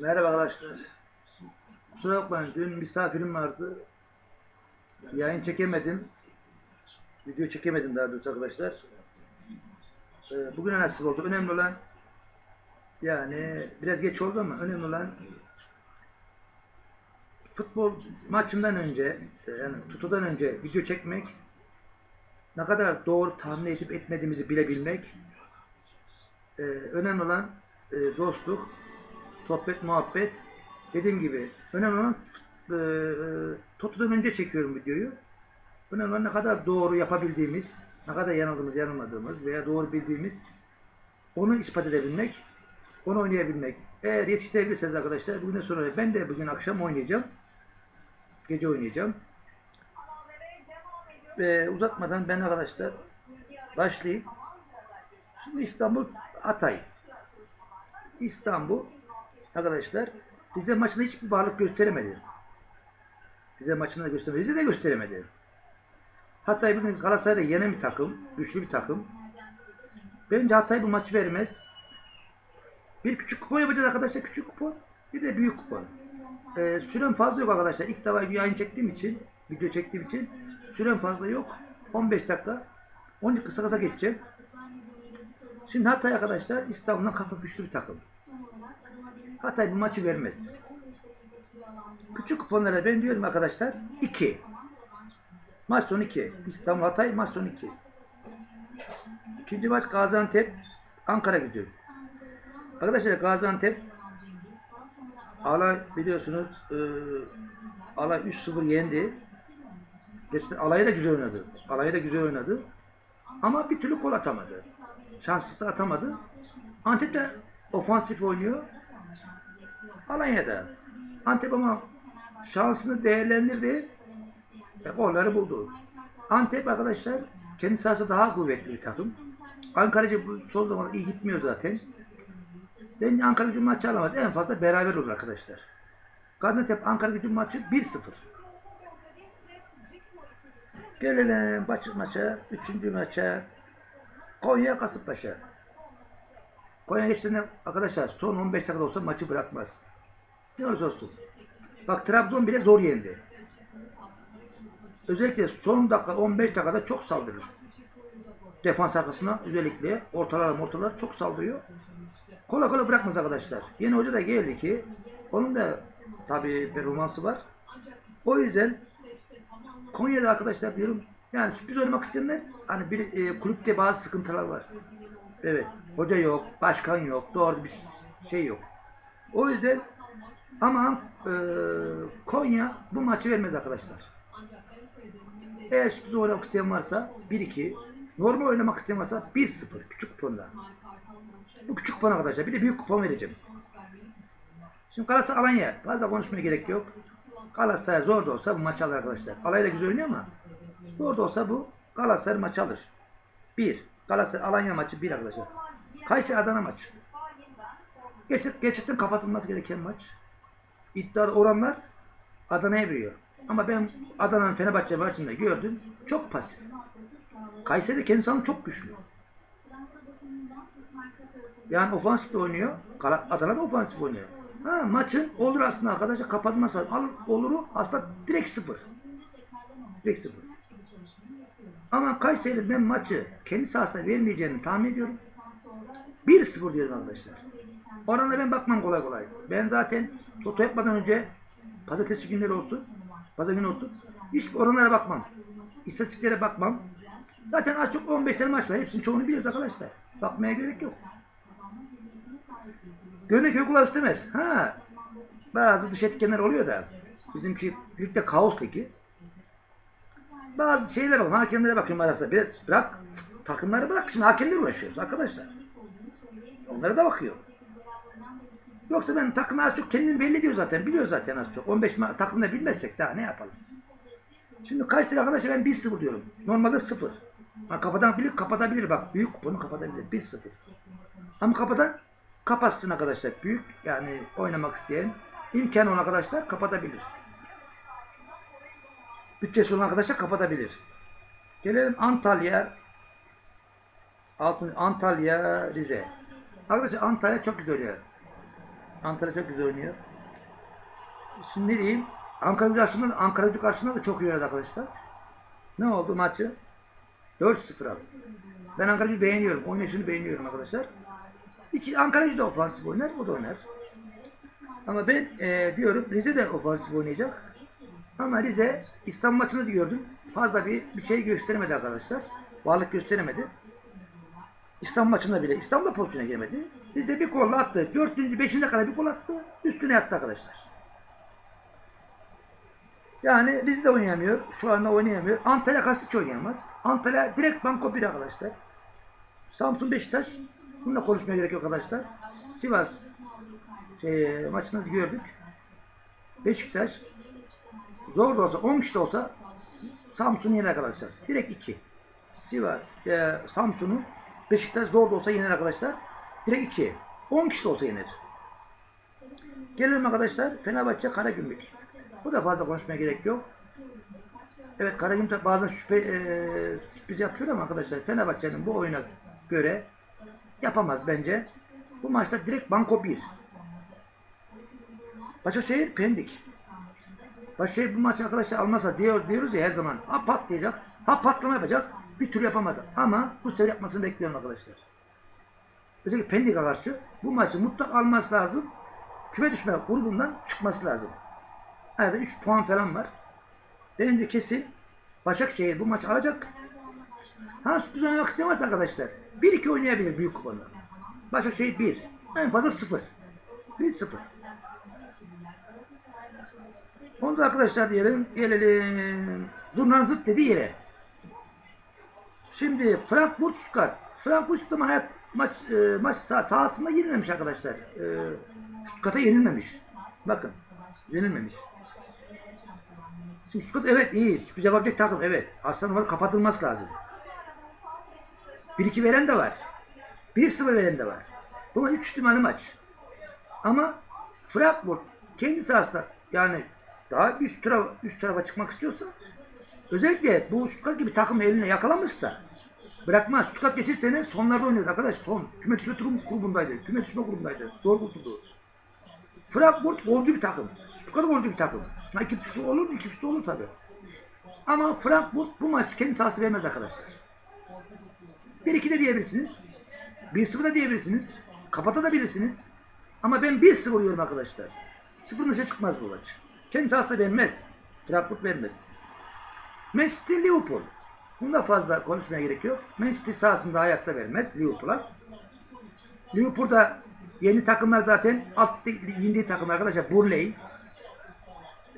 Merhaba arkadaşlar. Kusura bakmayın dün misafirim vardı. Yayın çekemedim. Video çekemedim daha doğrusu arkadaşlar. Ee, bugüne nasip oldu. Önemli olan yani biraz geç oldu ama önemli olan futbol maçından önce e, yani tutudan önce video çekmek ne kadar doğru tahmin edip etmediğimizi bilebilmek Ee, önemli olan e, dostluk sohbet, muhabbet. Dediğim gibi önemli olan e, e, Toto'dan önce çekiyorum videoyu. Önemli olan ne kadar doğru yapabildiğimiz, ne kadar yanıldığımız, yanılmadığımız veya doğru bildiğimiz onu ispat edebilmek, onu oynayabilmek. Eğer yetiştirebilirseniz arkadaşlar bugünden sonra ben de bugün akşam oynayacağım. Gece oynayacağım. Ve uzatmadan ben arkadaşlar başlayayım. Şimdi İstanbul Hatay. İstanbul arkadaşlar Rize maçında hiçbir varlık gösteremedi. Rize maçında da gösteremedi. Rize de gösteremedi. Hatay bugün Galatasaray'da yenen bir takım. Güçlü bir takım. Bence Hatay bu maçı vermez. Bir küçük kupon yapacağız arkadaşlar. Küçük kupon. Bir de büyük kupon. Ee, sürem fazla yok arkadaşlar. İlk defa bir yayın çektiğim için, video çektiğim için sürem fazla yok. 15 dakika. 12 kısa kısa geçeceğim. Şimdi Hatay arkadaşlar İstanbul'dan kalkıp güçlü bir takım. Hatay bu maçı vermez. Küçük kuponlara ben diyorum arkadaşlar 2. Maç sonu 2. İstanbul Hatay maç sonu 2. İkinci maç Gaziantep Ankara gücü. Arkadaşlar Gaziantep Alay biliyorsunuz e, Alay 3-0 yendi. Geçti, Alay'ı da güzel oynadı. Alay'ı da güzel oynadı. Ama bir türlü gol atamadı. Şanssız da atamadı. Antep de ofansif oynuyor. Alanya'da. Antep ama şansını değerlendirdi. E, golleri buldu. Antep arkadaşlar kendi sahası daha kuvvetli bir takım. Ankara'cı son zamanlarda iyi gitmiyor zaten. Bence Ankara gücü maçı alamaz. En fazla beraber olur arkadaşlar. Gaziantep Ankara gücü maçı 1-0. Gelelim maç maça, üçüncü maça. Konya Kasımpaşa. Konya geçtiğinde arkadaşlar son 15 dakikada olsa maçı bırakmaz. Ne olursa olsun. Bak Trabzon bile zor yendi. Özellikle son dakika 15 dakikada çok saldırır. Defans arkasına özellikle ortalara ortalara çok saldırıyor. Kolay kolay bırakmaz arkadaşlar. Yeni hoca da geldi ki onun da tabi performansı var. O yüzden Konya'da arkadaşlar diyorum yani sürpriz oynamak isteyenler hani bir e, kulüpte bazı sıkıntılar var. Evet. Hoca yok, başkan yok, doğru bir şey yok. O yüzden ama e, Konya bu maçı vermez arkadaşlar. Eğer sürpriz oynamak isteyen varsa 1-2, normal oynamak isteyen varsa 1-0 küçük kuponda. Bu küçük kupon arkadaşlar. Bir de büyük kupon vereceğim. Şimdi Galatasaray Alanya. Fazla konuşmaya gerek yok. Galatasaray zor da olsa bu maçı alır arkadaşlar. Alay da güzel oynuyor ama zor da olsa bu Galatasaray maçı alır. 1. Galatasaray Alanya maçı 1 arkadaşlar. Kayseri Adana maçı. Geçit, geçitin kapatılması gereken maç. İddiada oranlar Adana'ya veriyor. Ama ben Adana'nın Fenerbahçe maçında gördüm. Çok pasif. Kayseri kendi sahanı çok güçlü. Yani ofansif oynuyor. Adana da ofansif oynuyor. Ha, maçın olur aslında arkadaşlar kapatması al oluru aslında direkt sıfır. Direkt sıfır. Ama Kayseri ben maçı kendi sahasında vermeyeceğini tahmin ediyorum. 1-0 diyorum arkadaşlar. Orana ben bakmam kolay kolay. Ben zaten toto yapmadan önce pazartesi günleri olsun, pazar günü olsun. Hiç oranlara bakmam. İstatistiklere bakmam. Zaten az çok 15 tane maç var. Hepsinin çoğunu biliyoruz arkadaşlar. Bakmaya gerek yok. Görmek yok kulağı istemez. Ha. Bazı dış etkenler oluyor da. Bizimki ligde kaos ligi. Bazı şeyler var. Hakemlere bakıyorum arasında. Bırak. Takımları bırak. Şimdi hakemler uğraşıyoruz arkadaşlar. Onlara da bakıyor. Yoksa ben takım az çok kendini belli ediyor zaten. Biliyor zaten az çok. 15 takımda bilmezsek daha ne yapalım. Şimdi Kayseri arkadaşlar ben 1-0 diyorum. Normalde 0. Ha, kapatabilir, kapatabilir bak. Büyük kuponu kapatabilir. 1-0. Ama kapatan kapatsın arkadaşlar. Büyük yani oynamak isteyen imkanı olan arkadaşlar kapatabilir. Bütçesi olan arkadaşlar kapatabilir. Gelelim Antalya Antalya Rize. Arkadaşlar Antalya çok güzel yer. Antalya çok güzel oynuyor. Şimdi ne diyeyim? Ankara karşısında, Ankara gücü karşısında da çok iyi oynadı arkadaşlar. Ne oldu maçı? 4-0 aldı. Ben Ankara gücü beğeniyorum. Oynayışını beğeniyorum arkadaşlar. İki, Ankara gücü de ofansif oynar. O da oynar. Ama ben e, diyorum Rize de ofansif oynayacak. Ama Rize İstanbul maçını da gördüm. Fazla bir, bir şey gösteremedi arkadaşlar. Varlık gösteremedi. İstanbul maçında bile İstanbul'da pozisyona girmedi. Rize bir gol attı. Dördüncü, beşinci kadar bir gol attı. Üstüne yattı arkadaşlar. Yani Rize de oynayamıyor. Şu anda oynayamıyor. Antalya Kasıç oynayamaz. Antalya direkt banko bir arkadaşlar. Samsun Beşiktaş. Bununla konuşmaya gerek yok arkadaşlar. Sivas şey, maçını gördük. Beşiktaş zor da olsa 10 kişi de olsa Samsun'u yener arkadaşlar. Direkt 2. Sivas, e, Samsun'u Beşiktaş zor da olsa yener arkadaşlar. Direkt 2. 10 kişi de olsa yener. Gelelim arkadaşlar Fenerbahçe Karagümrük. Bu da fazla konuşmaya gerek yok. Evet Karagümrük bazen şüphe, e, sürpriz yapıyor ama arkadaşlar Fenerbahçe'nin bu oyuna göre yapamaz bence. Bu maçta direkt banko 1. Başakşehir Pendik. Başakşehir bu maçı arkadaşlar almasa diyor, diyoruz ya her zaman ha patlayacak, ha patlama yapacak. Bir türlü yapamadı. Ama bu sefer yapmasını bekliyorum arkadaşlar. Özellikle Pendik'e karşı bu maçı mutlak alması lazım. Küme düşme grubundan çıkması lazım. Arada 3 puan falan var. Benim de kesin Başakşehir bu maçı alacak. Ha sürpriz oynamak istemez arkadaşlar. 1-2 oynayabilir büyük kupada. Başakşehir 1. En fazla 0. 1-0. Onu da arkadaşlar diyelim. Gelelim. Zurna'nın zıt dediği yere. Şimdi Frankfurt Stuttgart. Frankfurt Stuttgart hayat maç e, maç sah sahasında yenilmemiş arkadaşlar. E, Stuttgart'a yenilmemiş. Bakın. Yenilmemiş. Şimdi Stuttgart evet iyi. Sürpriz yapabilecek takım. Evet. Aslan var kapatılması lazım. 1-2 veren de var. 1-0 veren de var. Bu maç 3 ihtimalı maç. Ama Frankfurt kendi sahasında yani daha üst tarafa, üst tarafa çıkmak istiyorsa özellikle bu Stuttgart gibi takım eline yakalamışsa bırakmaz. Stuttgart geçen sene sonlarda oynuyordu arkadaş. Son. Küme düşme grubundaydı. Küme düşme grubundaydı. Zor kurtuldu. Frankfurt golcü bir takım. Stuttgart golcü bir takım. Ha, iki buçuk olur mu? İki buçuk olur tabi. Ama Frankfurt bu maç kendi sahası vermez arkadaşlar. 1-2 de diyebilirsiniz. 1-0 da diyebilirsiniz. Kapatabilirsiniz. Ama ben 1-0 diyorum arkadaşlar. Sıfırın dışa çıkmaz bu maç. Kendi sahasında vermez. Frankfurt vermez. Manchester Liverpool. Bunda fazla konuşmaya gerek yok. Manchester sahasında hayatta vermez Liverpool'a. Liverpool'da yeni takımlar zaten alt indiği takımlar arkadaşlar. Burnley,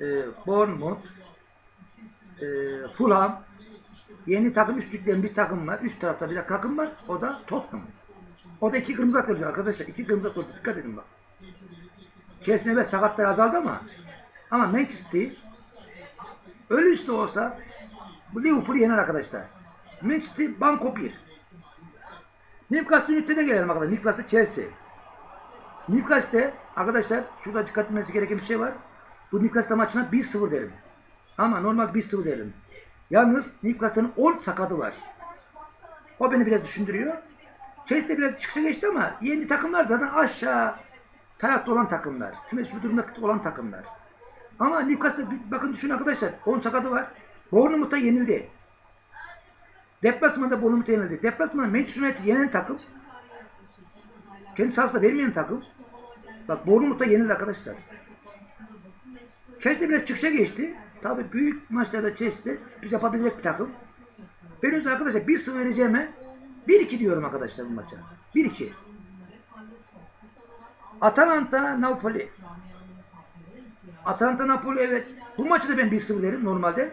e, Bournemouth, e, Fulham, yeni takım üstlüklerin bir takım var. Üst tarafta bir de takım var. O da Tottenham. O da iki kırmızı kart görüyor arkadaşlar. İki kırmızı kart Dikkat edin bak. Chelsea'ne ve sakatlar azaldı ama ama Manchester ölü üstü olsa bu Liverpool'u yener arkadaşlar. Manchester banko 1. Newcastle ünitene gelelim arkadaşlar. Newcastle Chelsea. Newcastle arkadaşlar şurada dikkat etmesi gereken bir şey var. Bu Newcastle maçına 1-0 derim. Ama normal 1-0 derim. Yalnız Newcastle'ın 10 sakatı var. O beni biraz düşündürüyor. Chelsea biraz çıkışa geçti ama yeni takımlar zaten aşağı tarafta olan takımlar. Küme düşme durumda olan takımlar. Ama Newcastle bakın düşün arkadaşlar 10 sakatı var. Bournemouth'a yenildi. Deplasmanda Bournemouth'a yenildi. Deplasmanda Manchester United yenen takım. Kendi sahasında vermeyen takım. Bak Bournemouth'a yenildi arkadaşlar. Chelsea biraz çıkışa geçti. Tabi büyük maçlarda Chelsea'de sürpriz yapabilecek bir takım. Ben özellikle arkadaşlar 1-0 vereceğime 1-2 diyorum arkadaşlar bu maça. 1-2. Atalanta Napoli. Atalanta Napoli evet. Bu maçı da ben 1-0 derim normalde.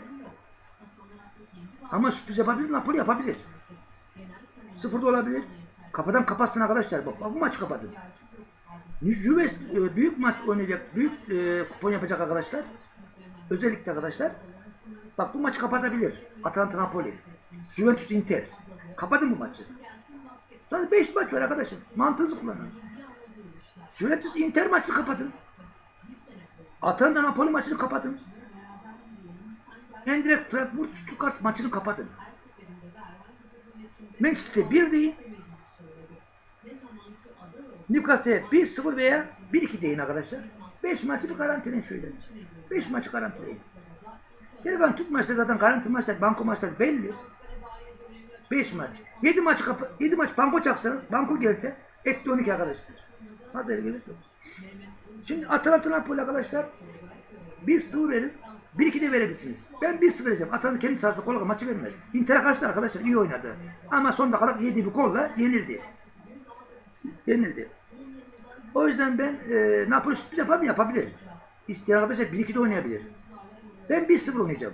Ama sürpriz yapabilir Napoli yapabilir. Sıfır da olabilir. Kapadan kapatsın arkadaşlar. Bak, bak bu maçı kapatın. Juve e, büyük maç oynayacak. Büyük e, kupon yapacak arkadaşlar. Özellikle arkadaşlar. Bak bu maçı kapatabilir. Atalanta Napoli. Juventus Inter. Kapatın bu maçı. Zaten 5 maç var arkadaşım. Mantığınızı kullanın. Juventus Inter maçını kapatın. Atalanta Napoli maçını kapatın. Endrek Frankfurt Stuttgart maçını kapatın. Manchester 1 değil. Newcastle'ye 1-0 veya 1-2 deyin arkadaşlar. 5 maçı bir garantileyin şöyle. 5 maçı garantileyin. Geri kalan Türk maçları zaten garanti maçlar, banko maçlar belli. 5 maç. 7 maç kapı 7 maç banko çaksanız, banko gelse etti 12 arkadaşlar. Fazla gelir yok. Şimdi Atalanta Napoli arkadaşlar 1-0 verin. 1-2 de verebilirsiniz. Ben 1-0 vereceğim. Atalanta kendi sahasında kolay maçı vermez. Inter'e karşı da arkadaşlar iyi oynadı. Ama son dakikada yediği bir golla yenildi. Yenildi. O yüzden ben e, Napoli sürpriz yapar mı? Yapabilir. İsteyen arkadaşlar 1-2 de oynayabilir. Ben 1-0 oynayacağım.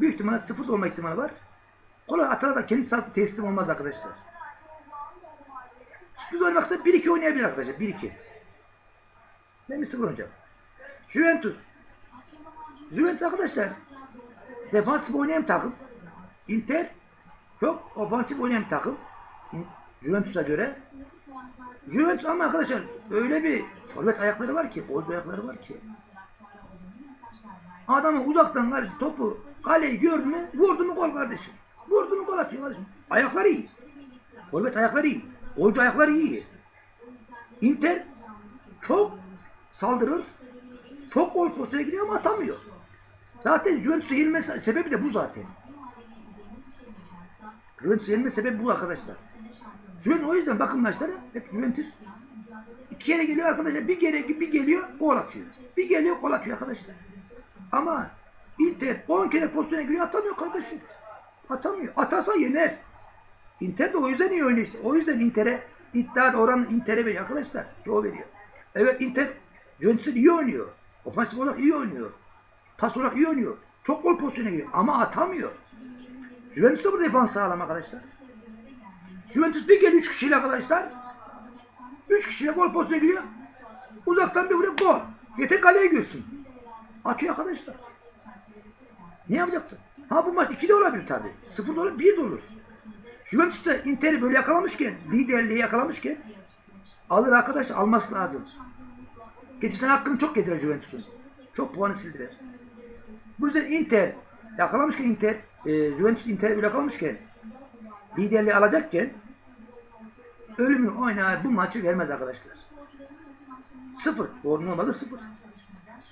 Büyük ihtimalle 0 olma ihtimali var. Kolay Atalanta kendi sahasında teslim olmaz arkadaşlar. Sürpriz oynamak ister 1-2 oynayabilir arkadaşlar. 1-2. Ben 1-0 oynayacağım. Juventus. Juventus arkadaşlar defansif oynayan takım. Inter çok ofansif oynayan takım. Juventus'a göre. Juventus ama arkadaşlar öyle bir forvet ayakları var ki, golcü ayakları var ki. Adamı uzaktan kardeşim topu kaleyi gördü mü vurdu mu gol kardeşim. Vurdu mu gol atıyor kardeşim. Ayakları iyi. Forvet ayakları iyi. Golcü ayakları iyi. Inter çok saldırır. Çok gol pozisyona giriyor ama atamıyor. Zaten Juventus'a yenilme sebebi de bu zaten. Juventus'a yenilme sebebi bu arkadaşlar. Juventus o yüzden bakın maçlara hep Juventus iki kere geliyor arkadaşlar. Bir kere bir geliyor gol atıyor. Bir geliyor gol atıyor arkadaşlar. Ama Inter 10 kere pozisyona giriyor atamıyor kardeşim. Atamıyor. Atasa yener. Inter de o yüzden iyi oynuyor işte. O yüzden Inter'e iddia oranı Inter'e veriyor arkadaşlar. Çoğu veriyor. Evet Inter Juventus'un iyi oynuyor. Ofansif olarak iyi oynuyor. Pas olarak iyi oynuyor. Çok gol pozisyona giriyor ama atamıyor. Juventus da burada defans sağlam arkadaşlar. Juventus bir geliyor 3 kişiyle arkadaşlar. 3 kişiyle gol pozisyona giriyor. Uzaktan bir vuruyor gol. Yeter kaleye görsün. Atıyor arkadaşlar. Ne yapacaksın? Ha bu maç 2 de olabilir tabi. 0 da olur, 1 de olur. Juventus da Inter'i böyle yakalamışken, liderliği yakalamışken alır arkadaşlar alması lazım. Geçen hakkını çok yediler Juventus'un. Çok puanı sildiler. Bu yüzden Inter yakalamışken Inter, e, Juventus Inter'i böyle yakalamışken liderliği alacakken ölümünü oynar bu maçı vermez arkadaşlar. Sıfır. Doğru normalde sıfır.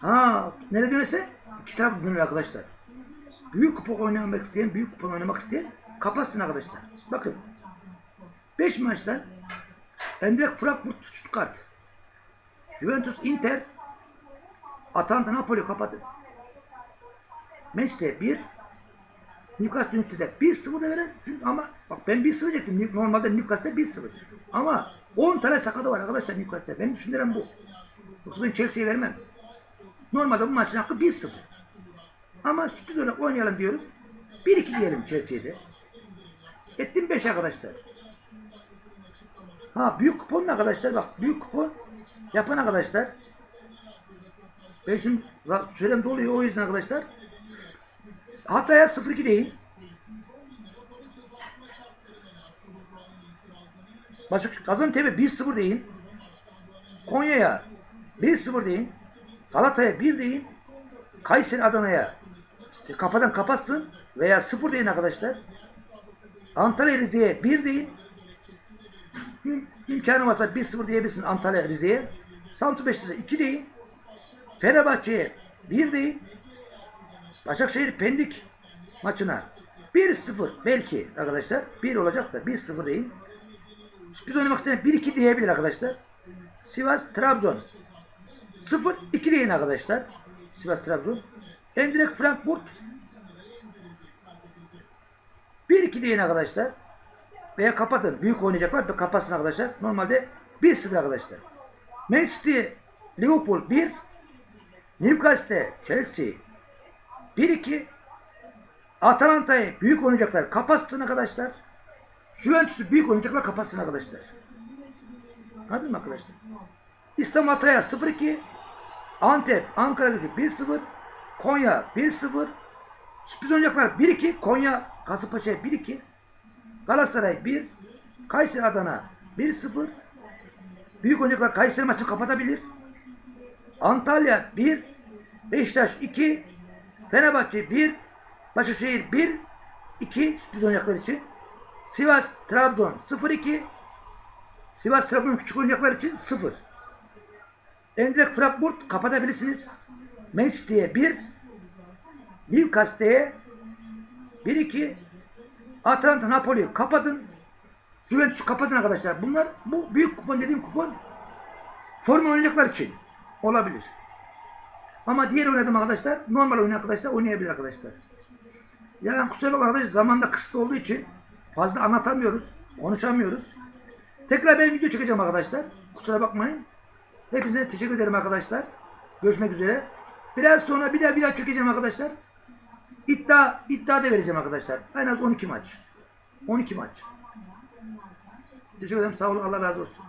Ha nereye dönerse iki taraf dönür arkadaşlar. Büyük kupa oynamak isteyen, büyük kupa oynamak isteyen kapatsın arkadaşlar. Bakın. 5 maçtan Endrek Frankfurt Stuttgart Juventus Inter Atalanta Napoli kapadı. Manchester 1 Newcastle United'e 1-0 da veren çünkü ama bak ben 1-0 diyecektim. Normalde Newcastle 1-0. Ama 10 tane sakadı var arkadaşlar Newcastle. Benim düşüncem bu. Yoksa ben Chelsea'ye vermem. Normalde bu maçın hakkı 1-0. Ama sürpriz olarak oynayalım diyorum. 1-2 diyelim Chelsea'de. Ettim 5 arkadaşlar. Ha büyük kupon arkadaşlar bak büyük kupon yapan arkadaşlar. Ben şimdi sürem doluyor o yüzden arkadaşlar. Hatay'a 0-2 deyin. Başak Gaziantep'e 1-0 deyin. Konya'ya 1-0 deyin. Galata'ya 1 deyin. Kayseri Adana'ya işte kafadan kapatsın veya 0 deyin arkadaşlar. Antalya Rize'ye 1 deyin. İm imkanı varsa 1-0 diyebilirsin Antalya Rize'ye. Samsun Beşiktaş'a 2 deyin. Fenerbahçe'ye 1 deyin. Başakşehir Pendik maçına 1-0 belki arkadaşlar. 1 olacak da 1-0 deyin. Biz oynamak isteyen 1-2 diyebilir arkadaşlar. Sivas Trabzon 0-2 deyin arkadaşlar. Sivas Trabzon. Endrek Frankfurt 1-2 deyin arkadaşlar. Veya kapatın. Büyük oynayacaklar. Kapatsın arkadaşlar. Normalde 1-0 arkadaşlar. Manchester Liverpool 1 Newcastle Chelsea 1-2 Atalanta'yı büyük oynayacaklar. Kapatsın arkadaşlar. Juventus'u büyük oynayacaklar. Kapatsın arkadaşlar. Anladın mı arkadaşlar? İstanbul Hatay'a 0-2 Antep Ankara gücü 1-0 Konya 1-0 Sürpriz oynayacaklar 1-2 Konya Kasımpaşa 1-2 Galatasaray 1 Kayseri Adana 1-0 Büyük oynayacaklar Kayseri maçı kapatabilir. Antalya 1 Beşiktaş 2 Fenerbahçe 1 Başakşehir 1 2 sürpriz oynayacaklar için Sivas Trabzon 0-2 Sivas Trabzon küçük oyuncaklar için 0. Endrek Frankfurt kapatabilirsiniz. Manchester'e 1. Newcastle'e 1-2. Atalanta Napoli'yi kapatın. Juventus'u kapatın arkadaşlar. Bunlar bu büyük kupon dediğim kupon forma oynayacaklar için olabilir. Ama diğer oynadım arkadaşlar normal oynayan arkadaşlar oynayabilir arkadaşlar. Yani kusura bakma arkadaşlar zamanda kısıtlı olduğu için fazla anlatamıyoruz. Konuşamıyoruz. Tekrar ben video çekeceğim arkadaşlar. Kusura bakmayın. Hepinize teşekkür ederim arkadaşlar. Görüşmek üzere. Biraz sonra bir daha bir daha çekeceğim arkadaşlar. İddia, iddia da vereceğim arkadaşlar. En az 12 maç. 12 maç. Teşekkür ederim. Sağ olun. Allah razı olsun.